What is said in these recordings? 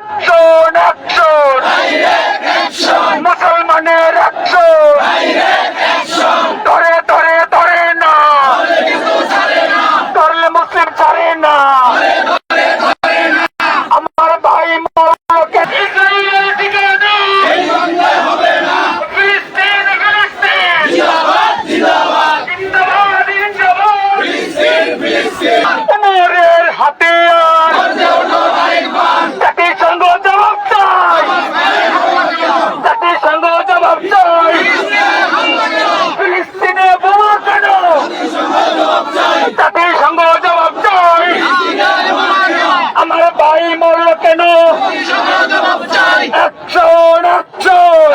Action action মুসলমানের action action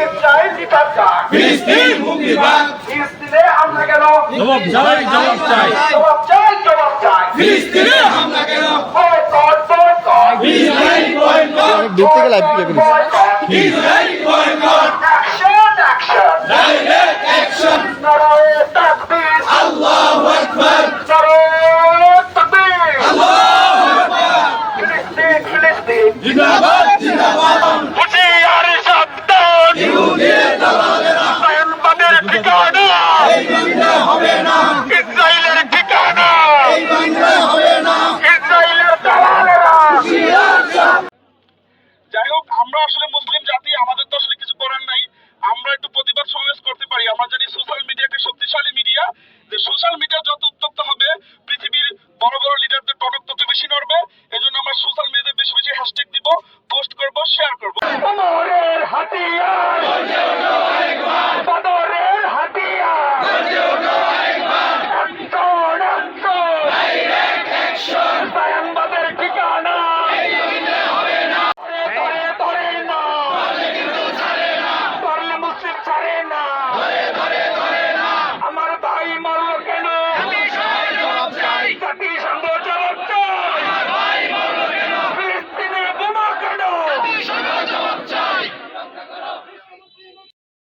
Israel বিচার চায় ফিলিস্তিন মুক্তিবাদ ফিলিস্তিনে হামলা কেন জবাব চাই জবাব চাই জবাব চাই জবাব চাই ফিলিস্তিনে হামলা কেন বয়কট বয়কট ইসরায়েল বয়কট দূর থেকে লাইভ ইয়ে করিস Israel boycott action action direct action নারায়ে তাকবীর আল্লাহু আকবার নারায়ে তাকবীর ফিলিস্তিন ফিলিস্তিন জিন্দাবাদ যাই হোক, আমরা আসলে মুসলিম জাতি, আমাদের তো আসলে কিছু করার নাই। আমরা একটু প্রতিবাদ সমাবেশ করতে পারি। আমরা জানি সোশ্যাল মিডিয়া একটা শক্তিশালী মিডিয়া যে সোশ্যাল মিডিয়া যত কোমরের হাতিয়ার।